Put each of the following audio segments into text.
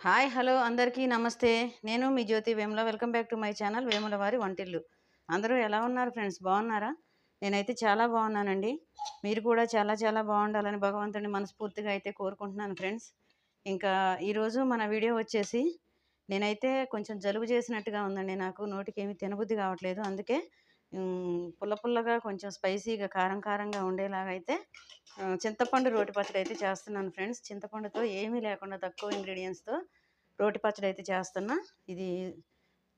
Hi hello అందరికీ నమస్తే. నేను మీ Jyothi Vemula. Welcome back to my channel Vemula వారి వంటిల్లు. అందరూ ఎలా ఉన్నారు ఫ్రెండ్స్? బాగున్నారా? నేనైతే చాలా బాగున్నానండి. మీరు కూడా చాలా చాలా బాగుండాలని భగవంతుని మనస్ఫూర్తిగా అయితే కోరుకుంటున్నాను ఫ్రెండ్స్. ఇంకా ఈరోజు మన వీడియో వచ్చేసి నేనైతే కొంచెం జలుబు చేసినట్టుగా ఉందండి నాకు. నోటికి ఏమి తినబుద్ధి కావట్లేదు. అందుకే పుల్ల పుల్లగా కొంచెం స్పైసీగా కారం కారంగా ఉండేలాగా అయితే చింతపండు రోటి పచ్చడి అయితే చేస్తున్నాను ఫ్రెండ్స్. చింతపండుతో ఏమీ లేకుండా తక్కువ ఇంగ్రీడియంట్స్తో రోటి పచ్చడి అయితే చేస్తున్నా. ఇది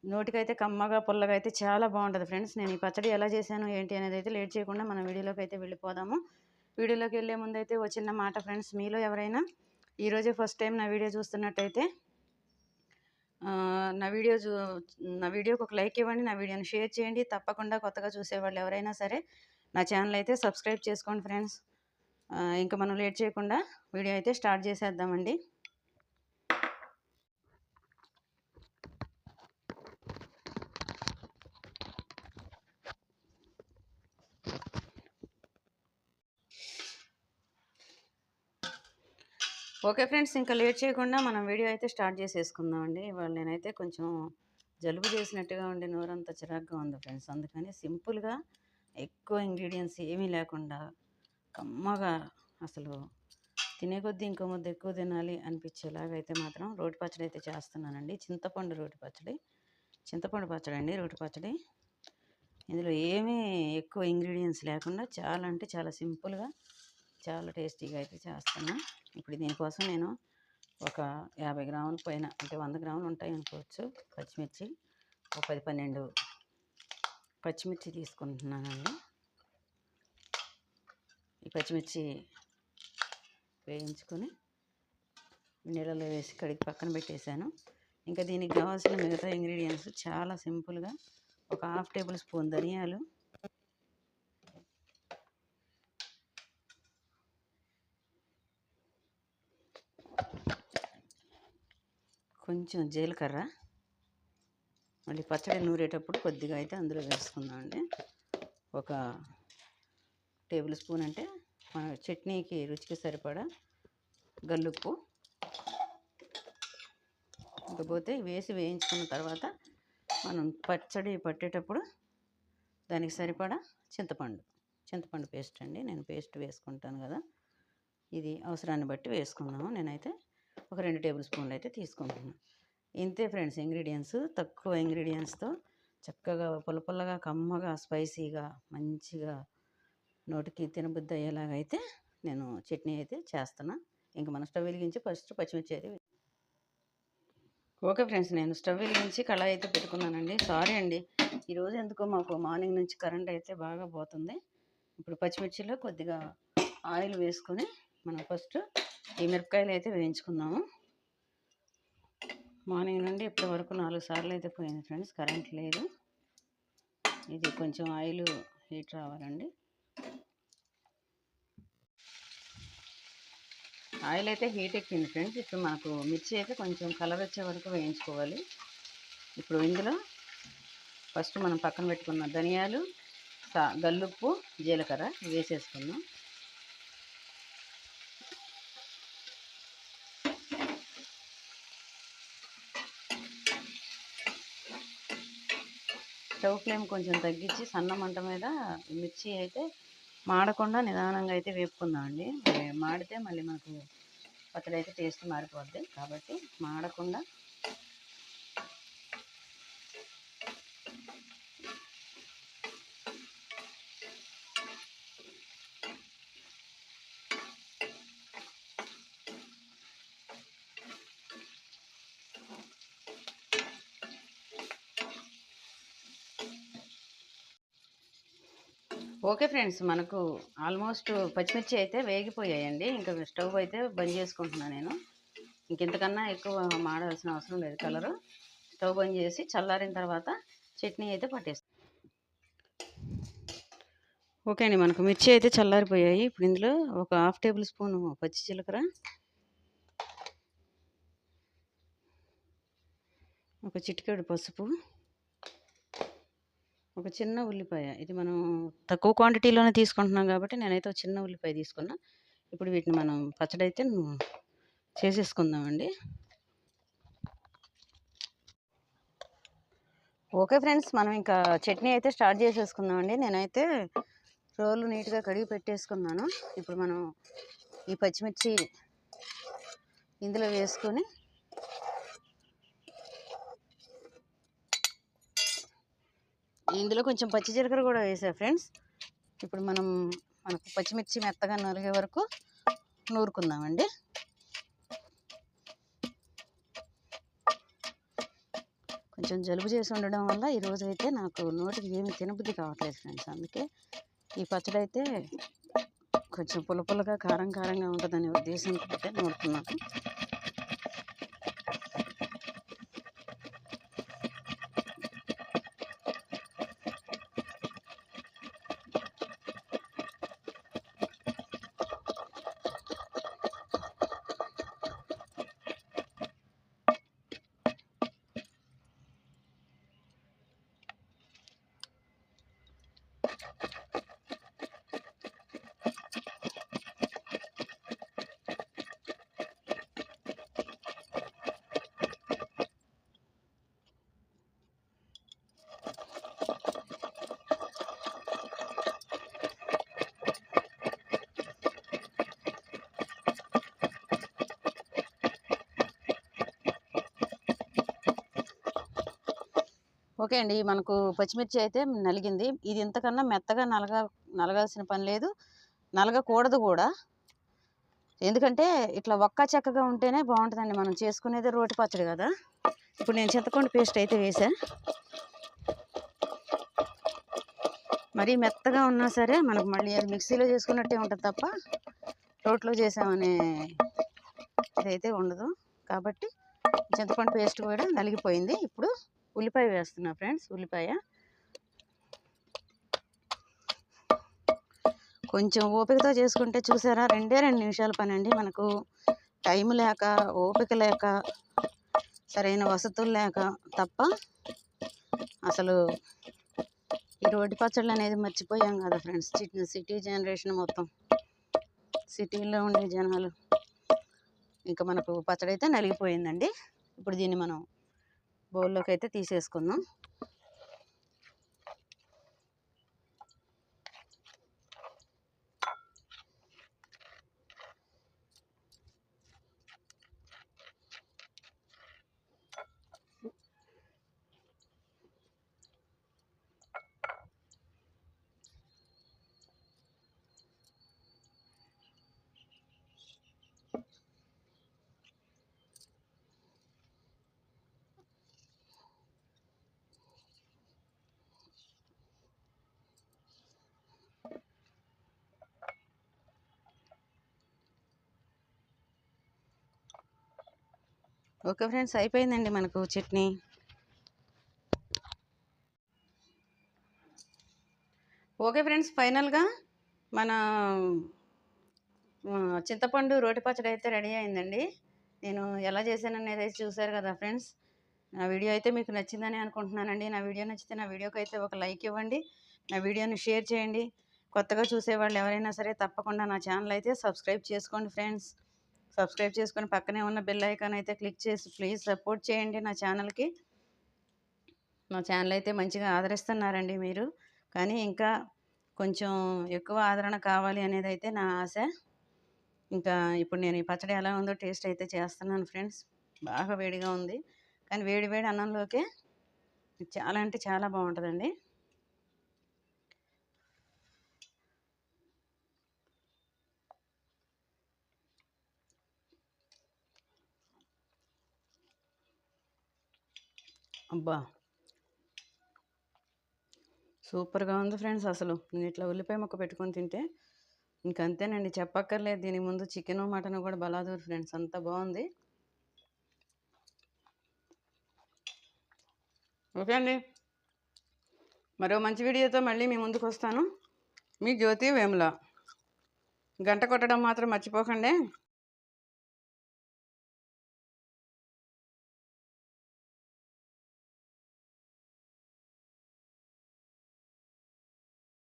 నోటికైతే కమ్మగా పుల్లగా అయితే చాలా బాగుంటుంది ఫ్రెండ్స్. నేను ఈ పచ్చడి ఎలా చేశాను ఏంటి అనేది అయితే లేట్ చేయకుండా మనం వీడియోలోకి అయితే వెళ్ళిపోదాము. వీడియోలోకి వెళ్ళే ముందు అయితే ఓ చిన్న మాట ఫ్రెండ్స్. మీలో ఎవరైనా ఈరోజే ఫస్ట్ టైం నా వీడియో చూస్తున్నట్టయితే నా వీడియో చూ నా వీడియోకి ఒక లైక్ ఇవ్వండి నా వీడియోని షేర్ చేయండి. తప్పకుండా కొత్తగా చూసేవాళ్ళు ఎవరైనా సరే నా ఛానల్ అయితే సబ్స్క్రైబ్ చేసుకోండి ఫ్రెండ్స్. ఇంకా మనం లేట్ చేయకుండా వీడియో అయితే స్టార్ట్ చేసేద్దామండి. ఓకే ఫ్రెండ్స్ ఇంకా లేట్ చేయకుండా మనం వీడియో అయితే స్టార్ట్ చేసేసుకుందామండి. ఇవాళ నేనైతే కొంచెం జలుబు చేసినట్టుగా ఉండి నోరంతా చిరాగ్గా ఉంది ఫ్రెండ్స్. అందుకని సింపుల్గా ఎక్కువ ఇంగ్రీడియంట్స్ ఏమీ లేకుండా కమ్మగా అసలు తినే కొద్దీ ఇంకో ముద్ద ఎక్కువ తినాలి అనిపించేలాగా అయితే మాత్రం రోటి పచ్చడి అయితే చేస్తున్నానండి. చింతపండు రోటి పచ్చడి చింతపండు పచ్చడి అండి రోటి పచ్చడి. ఇందులో ఏమీ ఎక్కువ ఇంగ్రీడియంట్స్ లేకుండా చాలా అంటే చాలా సింపుల్గా చాలా టేస్టీగా అయితే చేస్తున్నా ఇప్పుడు దీనికోసం నేను ఒక యాభై గ్రాముల పైన అంటే వంద గ్రాములు ఉంటాయి అనుకోవచ్చు పచ్చిమిర్చి. ఒక పది పన్నెండు పచ్చిమిర్చి తీసుకుంటున్నానండి. ఈ పచ్చిమిర్చి వేయించుకొని నీళ్ళలో వేసి కడిగి పక్కన పెట్టేశాను. ఇంకా దీనికి కావాల్సిన మిగతా ఇంగ్రీడియంట్స్ చాలా సింపుల్గా ఒక హాఫ్ టేబుల్ స్పూన్ ధనియాలు కొంచెం జీలకర్ర మళ్ళీ పచ్చడి నూరేటప్పుడు కొద్దిగా అయితే అందులో వేసుకుందాం అండి ఒక టేబుల్ స్పూన్ అంటే మన చట్నీకి రుచికి సరిపడా గల్లుప్పు. ఇకపోతే వేసి వేయించుకున్న తర్వాత మనం పచ్చడి పట్టేటప్పుడు దానికి సరిపడా చింతపండు. చింతపండు పేస్ట్ అండి. నేను పేస్ట్ వేసుకుంటాను కదా. ఇది అవసరాన్ని బట్టి వేసుకుందాము నేనైతే ఒక రెండు టేబుల్ స్పూన్లు అయితే తీసుకుంటున్నాను ఇంతే ఫ్రెండ్స్ ఇంగ్రీడియంట్స్ తక్కువ ఇంగ్రీడియంట్స్తో చక్కగా పుల్ల పుల్లగా కమ్మగా స్పైసీగా మంచిగా నోటికి తినబుద్ధి అయ్యేలాగా అయితే నేను చట్నీ అయితే చేస్తున్నా. ఇంక మనం స్టవ్ వెలిగించి ఫస్ట్ పచ్చిమిర్చి అయితే ఓకే ఫ్రెండ్స్ నేను స్టవ్ వెలిగించి కళాయి అయితే పెట్టుకున్నానండి. సారీ అండి ఈరోజు ఎందుకో మాకు మార్నింగ్ నుంచి కరెంట్ అయితే బాగా పోతుంది. ఇప్పుడు పచ్చిమిర్చిలో కొద్దిగా ఆయిల్ వేసుకొని మనం ఫస్ట్ ఈ మిరపకాయలు అయితే వేయించుకున్నాము మార్నింగ్ నుండి ఇప్పటి వరకు నాలుగు సార్లు అయితే పోయింది ఫ్రెండ్స్ కరెంట్ లేదు. ఇది కొంచెం ఆయిల్ హీట్ రావాలండి. ఆయిల్ అయితే హీట్ ఎక్కింది ఫ్రెండ్స్ ఇప్పుడు మనకు మిర్చి అయితే కొంచెం కలర్ వచ్చే వరకు వేయించుకోవాలి. ఇప్పుడు ఇందులో ఫస్ట్ మనం పక్కన పెట్టుకున్న ధనియాలు గల్లుప్పు జీలకర్ర వేసేసుకున్నాం స్టవ్ ఫ్లేమ్ కొంచెం తగ్గించి సన్న మంట మీద మిర్చి అయితే మాడకుండా నిదానంగా అయితే వేపుకుందామండి అండి. మాడితే మళ్ళీ మనకు పచ్చడి అయితే టేస్ట్ మారిపోద్ది. కాబట్టి మాడకుండా ఓకే ఫ్రెండ్స్ మనకు ఆల్మోస్ట్ పచ్చిమిర్చి అయితే వేగిపోయాయండి. ఇంకా స్టవ్ అయితే బంద్ చేసుకుంటున్నాను నేను. ఇంకెంతకన్నా ఎక్కువ మాడాల్సిన అవసరం లేదు కలరు. స్టవ్ బంద్ చేసి చల్లారిన తర్వాత చట్నీ అయితే పట్టేస్తాను ఓకే అండి మనకు మిర్చి అయితే చల్లారిపోయాయి. ఇప్పుడు ఇందులో ఒక హాఫ్ టేబుల్ స్పూన్ పచ్చి జీలకర్ర ఒక చిటికెడు పసుపు ఒక చిన్న ఉల్లిపాయ. ఇది మనం తక్కువ క్వాంటిటీలోనే తీసుకుంటున్నాం కాబట్టి నేనైతే ఒక చిన్న ఉల్లిపాయ తీసుకున్నా. ఇప్పుడు వీటిని మనం పచ్చడి అయితే చేసేసుకుందామండి. ఓకే ఫ్రెండ్స్ మనం ఇంకా చట్నీ అయితే స్టార్ట్ చేసేసుకుందామండి. నేనైతే రోలు నీట్గా కడిగి పెట్టేసుకున్నాను. ఇప్పుడు మనం ఈ పచ్చిమిర్చి ఇందులో వేసుకొని ఇందులో కొంచెం పచ్చి జీలకర్ర కూడా వేసా ఫ్రెండ్స్. ఇప్పుడు మనం మనకు పచ్చిమిర్చి మెత్తగా నలిగే వరకు నూరుకుందామండి. కొంచెం జలుబు చేసి ఉండడం వల్ల ఈరోజు అయితే నాకు నోటికి ఏమి తినబుద్ధి కావట్లేదు ఫ్రెండ్స్. అందుకే ఈ పచ్చడి అయితే కొంచెం పుల్ల పుల్లగా కారం కారంగా ఉంటుందనే ఉద్దేశంతో అయితే నూరుతున్నాను ఓకే అండి. మనకు పచ్చిమిర్చి అయితే నలిగింది. ఇది ఇంతకన్నా మెత్తగా నలగ నలగాల్సిన పని లేదు. నలగకూడదు కూడా. ఎందుకంటే ఇట్లా ఒక్క చెక్కగా ఉంటేనే బాగుంటుందండి. మనం చేసుకునేది రోటి పచ్చడి కదా. ఇప్పుడు నేను చింతపండు పేస్ట్ అయితే వేసా మరీ మెత్తగా ఉన్నా సరే మనకు మళ్ళీ అది మిక్సీలో చేసుకున్నట్టే ఉంటుంది తప్ప రోట్లో చేసామనే ఇదైతే ఉండదు. కాబట్టి చింతపండు పేస్ట్ కూడా నలిగిపోయింది. ఇప్పుడు ఉల్లిపాయ వేస్తున్నా ఫ్రెండ్స్ ఉల్లిపాయ. కొంచెం ఓపికతో చేసుకుంటే చూసారా? రెండే రెండు నిమిషాల పని అండి మనకు టైం లేక ఓపిక లేక సరైన వసతులు లేక తప్ప అసలు ఈ రోడ్డు పచ్చళ్ళు అనేది మర్చిపోయాం కదా ఫ్రెండ్స్. సిటీ జనరేషన్ మొత్తం. సిటీలో ఉండే జనాలు. ఇంకా మనకు పచ్చడి అయితే నలిగిపోయిందండి. ఇప్పుడు దీన్ని మనం బౌల్లోకి అయితే తీసేసుకుందాం. ఓకే ఫ్రెండ్స్ అయిపోయిందండి మనకు చట్నీ. ఓకే ఫ్రెండ్స్ ఫైనల్గా మన చింతపండు రోటి పచ్చడి అయితే రెడీ అయిందండి. నేను ఎలా చేశాననేది అయితే చూశారు కదా ఫ్రెండ్స్. నా వీడియో అయితే మీకు నచ్చిందని అనుకుంటున్నానండి. నా వీడియో నచ్చితే నా వీడియోకి అయితే ఒక లైక్ ఇవ్వండి. నా వీడియోని షేర్ చేయండి. కొత్తగా చూసేవాళ్ళు ఎవరైనా సరే తప్పకుండా నా ఛానల్ అయితే సబ్స్క్రైబ్ చేసుకోండి ఫ్రెండ్స్. సబ్స్క్రైబ్ చేసుకొని పక్కనే ఉన్న బెల్ ఐకాన్ అయితే క్లిక్ చేసి ప్లీజ్ సపోర్ట్ చేయండి నా ఛానల్కి. నా ఛానల్ అయితే మంచిగా ఆదరిస్తున్నారండి మీరు. కానీ ఇంకా కొంచెం ఎక్కువ ఆదరణ కావాలి అనేది అయితే నా ఆశ. ఇంకా ఇప్పుడు నేను ఈ పచ్చడి ఎలా ఉందో టేస్ట్ అయితే చేస్తున్నాను ఫ్రెండ్స్. బాగా వేడిగా ఉంది. కానీ వేడి వేడి అన్నంలోకే చాలా అంటే చాలా బాగుంటుందండి. అబ్బా! సూపర్గా ఉంది ఫ్రెండ్స్ అసలు. నేను ఇట్లా ఉల్లిపాయ ముక్క పెట్టుకొని తింటే ఇంక అంతేనండి చెప్పక్కర్లేదు. దీని ముందు చికెను మటన్ కూడా బలాదూరు ఫ్రెండ్స్. అంత బాగుంది. ఓకే అండి. మరో మంచి వీడియోతో మళ్ళీ మీ ముందుకు వస్తాను. మీ జ్యోతి వేముల. గంట కొట్టడం మాత్రం మర్చిపోకండి.